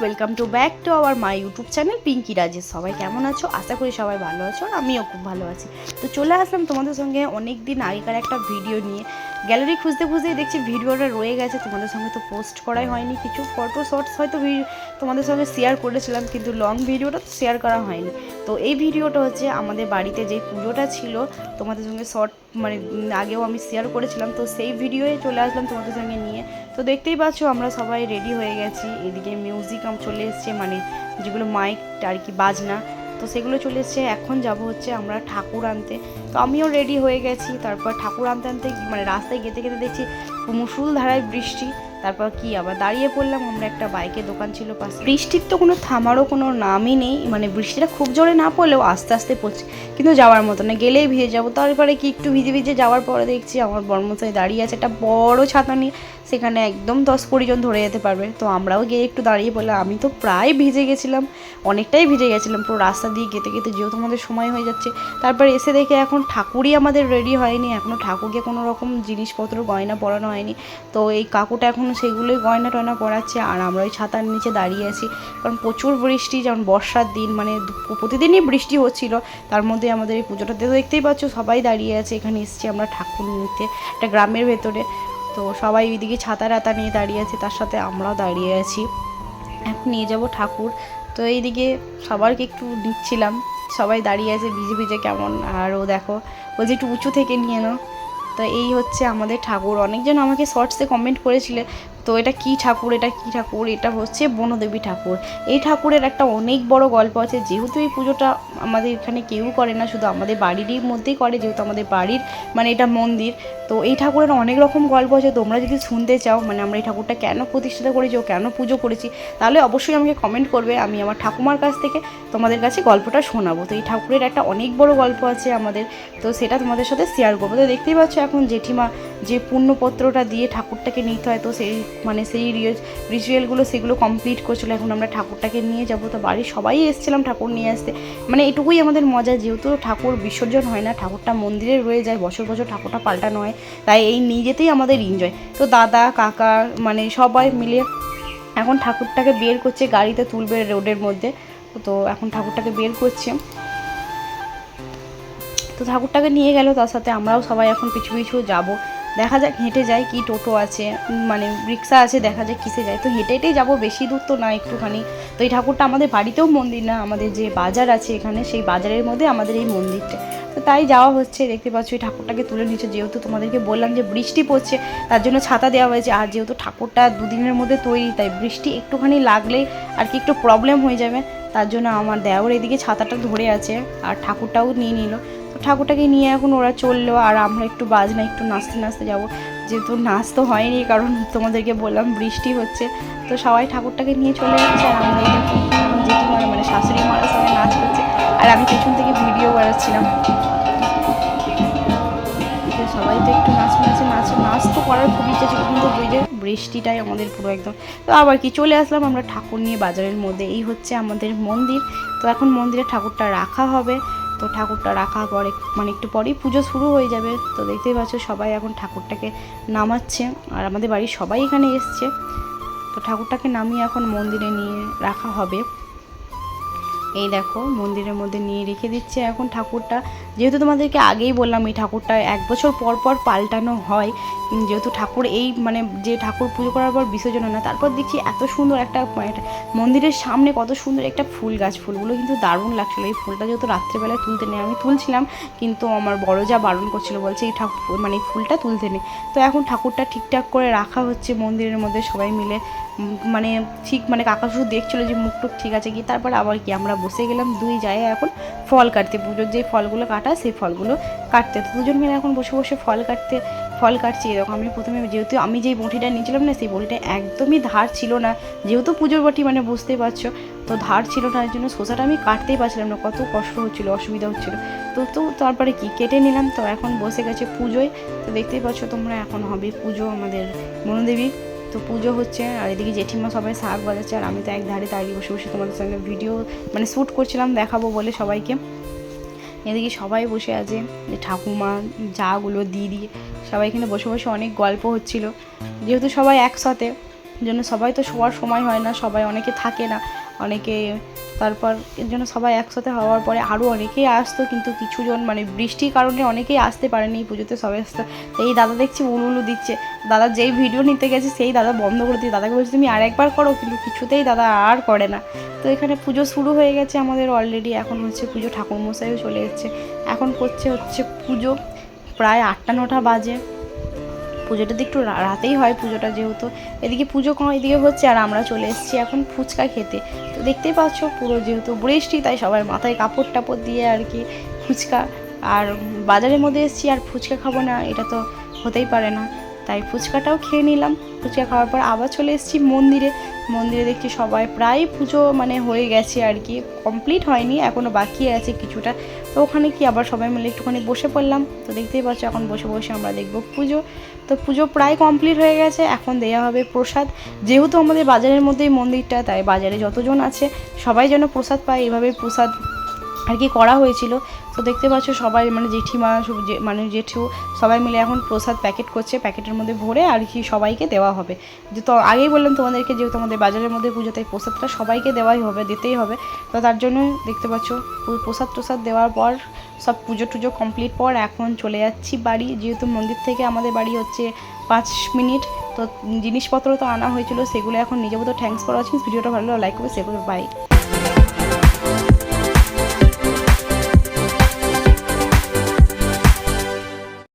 Welcome to back to our my YouTube channel Pinky Rajesh সবাই কেমন আছো? আশা করি সবাই ভালো আছো আর আমিও খুব ভালো আছি। তো চলে আসলাম তোমাদের সঙ্গে অনেক দিন আগেকার একটা ভিডিও নিয়ে। গ্যালারি খুঁজতে খুঁজতেই দেখছি ভিডিওটা রয়ে গেছে, তোমাদের সঙ্গে তো পোস্ট করাই হয়নি কিছু ফটো শর্টস হয়তো তোমাদের সঙ্গে শেয়ার করেছিলাম, কিন্তু লং ভিডিওটা তো শেয়ার করা হয়নি। তো এই ভিডিওটা হচ্ছে আমাদের বাড়িতে যে পুজোটা ছিল, তোমাদের সঙ্গে শর্ট মানে আগেও আমি শেয়ার করেছিলাম, তো সেই ভিডিওয়ে চলে আসলাম তোমাদের সঙ্গে নিয়ে। তো দেখতেই পাচ্ছ আমরা সবাই রেডি হয়ে গেছি, এদিকে মিউজিক চলে এসছে মানে যেগুলো মাইক আর কি বাজনা তো সেগুলো চলে এসছে। এখন যাব হচ্ছে আমরা ঠাকুর আনতে। তো আমিও রেডি হয়ে গেছি। তারপর ঠাকুর আনতে আনতে মানে রাস্তায় গেতে গেতে দেখছি মুসুল ধারায় বৃষ্টি। তারপর কি, আবার দাঁড়িয়ে পড়লাম, আমরা একটা বাইকের দোকান ছিল পাশে। বৃষ্টির তো কোনো থামারও কোনো নামই নেই মানে বৃষ্টিটা খুব জোরে না পড়লেও আস্তে আস্তে পড়ছে, কিন্তু যাওয়ার মতো না, গেলেই ভিজে যাব। তারপরে কি একটু ভিজে ভিজে যাওয়ার পরে দেখছি আমার বর্মশাই দাঁড়িয়ে আছে, একটা বড় ছাতা নিয়ে, সেখানে একদম দশ কুড়ি জন ধরে যেতে পারবে। তো আমরাও গিয়ে একটু দাঁড়িয়ে পড়লাম, আমি তো প্রায় ভিজে গেছিলাম, অনেকটাই ভিজে গেছিলাম, পুরো রাস্তা দিয়ে গেতে গেতে যেহেতু আমাদের সময় হয়ে যাচ্ছে। তারপর এসে দেখে এখন ঠাকুরই আমাদের রেডি হয়নি এখনও ঠাকুরকে কোনো রকম জিনিসপত্র, গয়না পরানো হয়নি। তো এই কাকুটা এখন সেগুলোই গয়না টয়না পরাচ্ছে, আর আমরা ওই ছাতার নিচে দাঁড়িয়ে আছি। কারণ প্রচুর বৃষ্টি, যেমন বর্ষার দিন মানে প্রতিদিনই বৃষ্টি হচ্ছিল। তার মধ্যে আমাদের এই পুজোটাতে তো দেখতেই পাচ্ছ, সবাই দাঁড়িয়ে আছে। এখানে এসেছি আমরা ঠাকুর নিতে, একটা গ্রামের ভেতরে। তো সবাই ওইদিকে ছাতা রাতা নিয়ে দাঁড়িয়ে আছে, তার সাথে আমরাও দাঁড়িয়ে আছি। এখন নিয়ে যাব ঠাকুর। তো এইদিকে সবারকে একটু নিচ্ছিলাম। সবাই দাঁড়িয়ে আছে, ভিজে ভিজে কেমন? আর ও দেখো, বলছে একটু উঁচু থেকে নিয়ে নাও। তো এই হচ্ছে আমাদের ঠাকুর। অনেকজন আমাকে শর্টসে কমেন্ট করেছিলে তো এটা কি ঠাকুর, এটা কি ঠাকুর, এটা হচ্ছে বনদেবী ঠাকুর। এই ঠাকুরের একটা অনেক বড় গল্প আছে, যেহেতু এই পুজোটা আমাদের এখানে কেউ করে না, শুধু আমাদের বাড়িরই মধ্যেই করে, যেহেতু আমাদের বাড়ির মানে এটা মন্দির। তো এই ঠাকুরের অনেক রকম গল্প আছে, তোমরা যদি শুনতে চাও মানে আমরা এই ঠাকুরটা কেন প্রতিষ্ঠিত করেছি ও কেন পুজো করেছি, তাহলে অবশ্যই আমাকে কমেন্ট করবে, আমি আমার ঠাকুমার কাছ থেকে তোমাদের কাছে গল্পটা শোনাবো। তো এই ঠাকুরের একটা অনেক বড় গল্প আছে আমাদের, তো সেটা তোমাদের সাথে শেয়ার করব। তো দেখতেই পাচ্ছ এখন জেঠিমা যে পুণ্যপত্রটা দিয়ে ঠাকুরটাকে নিতে হয়, তো সেই মানে সেই রিচুয়ালগুলো সেগুলো কমপ্লিট করছিল। এখন আমরা ঠাকুরটাকে নিয়ে যাব। তো বাড়ির সবাই এসেছিলাম ঠাকুর নিয়ে আসতে। মানে এটুকুই আমাদের মজা, যেহেতু ঠাকুর বিসর্জন হয় না, ঠাকুরটা মন্দিরে রয়ে যায়, বছর বছর ঠাকুরটা পাল্টানো হয়, তাই এই নিয়ে যেতেই আমাদের এনজয় তো দাদা, কাকা মানে সবাই মিলে এখন ঠাকুরটাকে বের করছে গাড়িতে তুলবে রোডের মধ্যে। তো এখন ঠাকুরটাকে বের করছে। তো ঠাকুরটাকে নিয়ে গেল, তার সাথে আমরাও সবাই এখন পিছু পিছু যাব। দেখা যাক হেঁটে যাই কি টোটো আছে মানে রিক্সা আছে, দেখা যাক কিসে যায় তো হেঁটে হেঁটেই যাব, বেশি দূর তো না একটুখানি। তো এই ঠাকুরটা আমাদের বাড়িতেও মন্দির না, আমাদের যে বাজার আছে এখানে, সেই বাজারের মধ্যে আমাদের এই মন্দিরটা। তো তাই যাওয়া হচ্ছে, দেখতে পাচ্ছ এই ঠাকুরটাকে তুলে নিচ্ছে যেহেতু তোমাদেরকে বললাম যে বৃষ্টি পড়ছে, তার জন্য ছাতা দেওয়া হয়েছে। আর যেহেতু ঠাকুরটা দুদিনের মধ্যে তৈরি, তাই বৃষ্টি একটুখানি লাগলেই আর কি একটু প্রবলেম হয়ে যাবে। তার জন্য আমার দেওর এদিকে ছাতাটা ধরে আছে, আর ঠাকুরটাও নিয়ে নিল। ঠাকুরটাকে নিয়ে এখন ওরা চলল, আর আমরা একটু বাজনা, একটু নাচতে নাচতে যাব। যেহেতু নাচ তো হয়নি, কারণ তোমাদেরকে বললাম বৃষ্টি হচ্ছে। তো সবাই ঠাকুরটাকে নিয়ে চলে যাচ্ছে, আর আমরা জেঠিমারা মানে শাশুড়ি মারা সবাই নাচ করছে। আর আমি পেছন থেকে ভিডিও বানাচ্ছিলাম। সবাই তো একটু নাচ নাচে, নাচ নাচ তো করার খুব ইচ্ছা ছিল, কিন্তু যে বৃষ্টিটাই আমাদের পুরো একদম। তো আবার কি চলে আসলাম আমরা ঠাকুর নিয়ে বাজারের মধ্যে। এই হচ্ছে আমাদের মন্দির। তো এখন মন্দিরে ঠাকুরটা রাখা হবে। তো ঠাকুরটা রাখার পরে মানে একটু পরেই পুজো শুরু হয়ে যাবে। তো দেখতেই পাচ্ছ সবাই এখন ঠাকুরটাকে নামাচ্ছে, আর আমাদের বাড়ির সবাই এখানে এসছে। তো ঠাকুরটাকে নামিয়ে এখন মন্দিরে নিয়ে রাখা হবে। এই দেখো, মন্দিরের মধ্যে নিয়ে রেখে দিচ্ছে এখন ঠাকুরটা। যেহেতু তোমাদেরকে আগেই বললাম এই ঠাকুরটা এক বছর পর পর পাল্টানো হয় যেহেতু ঠাকুর এই মানে যে ঠাকুর পুজো করার পর বিসর্জন হয় না, তারপর দেখছি এত সুন্দর একটা মানে মন্দিরের সামনে কত সুন্দর একটা ফুল গাছ। ফুলগুলো কিন্তু দারুণ লাগছিল। এই ফুলটা যেহেতু রাত্রেবেলায় তুলতে নেই, আমি তুলছিলাম, কিন্তু আমার বড় যা বারণ করছিল বলছে এই ঠাকুর মানে ফুলটা তুলতে নেই। তো এখন ঠাকুরটা ঠিকঠাক করে রাখা হচ্ছে মন্দিরের মধ্যে সবাই মিলে মানে ঠিক মানে কাকা শুধু দেখছিলো যে মুখ টুক ঠিক আছে কি, তারপর আবার কি আমরা বসে গেলাম দুই জায়গায় এখন ফল কাটতে। পুজোর যে ফলগুলো কাটা, সেই ফলগুলো কাটতে। তো দুজন মিলে এখন বসে বসে ফল কাটতে, ফল কাটছি এরকম। আমি প্রথমে যেহেতু আমি যেই বটিটা নিয়েছিলাম না, সেই বটিটা একদমই ধার ছিল না। যেহেতু পুজোর বটি মানে বুঝতেই পারছ, তো ধার ছিল না জন্য শসাটা আমি কাটতেই পারছিলাম না। কত কষ্ট হচ্ছিল, অসুবিধা হচ্ছিল। তো তো তারপরে কি কেটে নিলাম? তো এখন বসে গেছে পুজোয়। তো দেখতেই পাচ্ছ তোমরা এখন হবে পুজো আমাদের মনোদেবী। তো পুজো হচ্ছে, আর এদিকে জেঠিমা সবাই শাক বাজাচ্ছে, আর আমি তো এক ধারে দাঁড়িয়ে বসে বসে তোমাদের সঙ্গে ভিডিও মানে শ্যুট করছিলাম, দেখাবো বলে সবাইকে। এদিকে সবাই বসে আছে ঠাকুমা, যাগুলো, দিদি, সবাই এখানে বসে বসে অনেক গল্প হচ্ছিল। যেহেতু সবাই একসাথে জন্য সবাই তো শোয়ার সময় হয় না, সবাই অনেকে থাকে না অনেকে, তারপর এর জন্য সবাই একসাথে হওয়ার পরে আরও অনেকেই আসতো, কিন্তু কিছুজন মানে বৃষ্টির কারণে অনেকেই আসতে পারেনি পুজোতে, সবাই আসতো। এই দাদা দেখছি উলুলু দিচ্ছে। দাদা যেই ভিডিও নিতে গেছে, সেই দাদা বন্ধ করে দিয়ে দাদাকে বলছি, তুমি আরেকবার করো, কিন্তু কিছুতেই দাদা আর করে না। তো এখানে পুজো শুরু হয়ে গেছে আমাদের অলরেডি এখন হচ্ছে পুজো ঠাকুরমশাইও চলে এসেছে। এখন করছে হচ্ছে পুজো। প্রায় আটটা নটা বাজে। পুজোটা তো একটু রাতেই হয় পুজোটা যেহেতু। এদিকে পুজো কম এদিকে হচ্ছে আর আমরা চলে এসেছি এখন ফুচকা খেতে। তো দেখতেই পাচ্ছ পুরো যেহেতু বৃষ্টি, তাই সবার মাথায় কাপড় টাপড় দিয়ে আর কি ফুচকা। আর বাজারের মধ্যে এসেছি আর ফুচকা খাব না, এটা তো হতেই পারে না। তাই ফুচকাটাও খেয়ে নিলাম। ফুচকা খাওয়ার পর আবার চলে এসেছি মন্দিরে। মন্দিরে দেখছি সবাই প্রায় পুজো মানে হয়ে গেছে আর কি। কমপ্লিট হয়নি এখনও বাকি আছে কিছুটা। তো ওখানে কি আবার সবাই মিলে একটুখানি বসে পড়লাম। তো দেখতেই পাচ্ছ এখন বসে বসে আমরা দেখব পুজো। তো পুজো প্রায় কমপ্লিট হয়ে গেছে, এখন দেওয়া হবে প্রসাদ। যেহেতু আমাদের বাজারের মধ্যেই মন্দিরটা, তাই বাজারে যতজন আছে সবাই যেন প্রসাদ পায় এভাবে প্রসাদ আর কি করা হয়েছিল। তো দেখতে পাচ্ছ সবাই মানে জেঠিমা মানে জেঠু সবাই মিলে এখন প্রসাদ প্যাকেট করছে। প্যাকেটের মধ্যে ভরে আর কি সবাইকে দেওয়া হবে। যে তো আগেই বললাম তোমাদেরকে যেহেতু আমাদের বাজারের মধ্যে পুজো, তাই প্রসাদটা সবাইকে দেওয়াই হবে, দিতেই হবে। তো তার জন্য দেখতে পাচ্ছ পুরো প্রসাদ টোসাদ দেওয়ার পর সব পুজো টুজো কমপ্লিট পর এখন চলে যাচ্ছি বাড়ি। যেহেতু মন্দির থেকে আমাদের বাড়ি হচ্ছে পাঁচ মিনিট, তো জিনিসপত্র তো আনা হয়েছিল, সেগুলো এখন নিজের মতো থ্যাঙ্কস ফর ওয়াচিং ভিডিওটা ভালো লাইক করবে সেগুলো বাই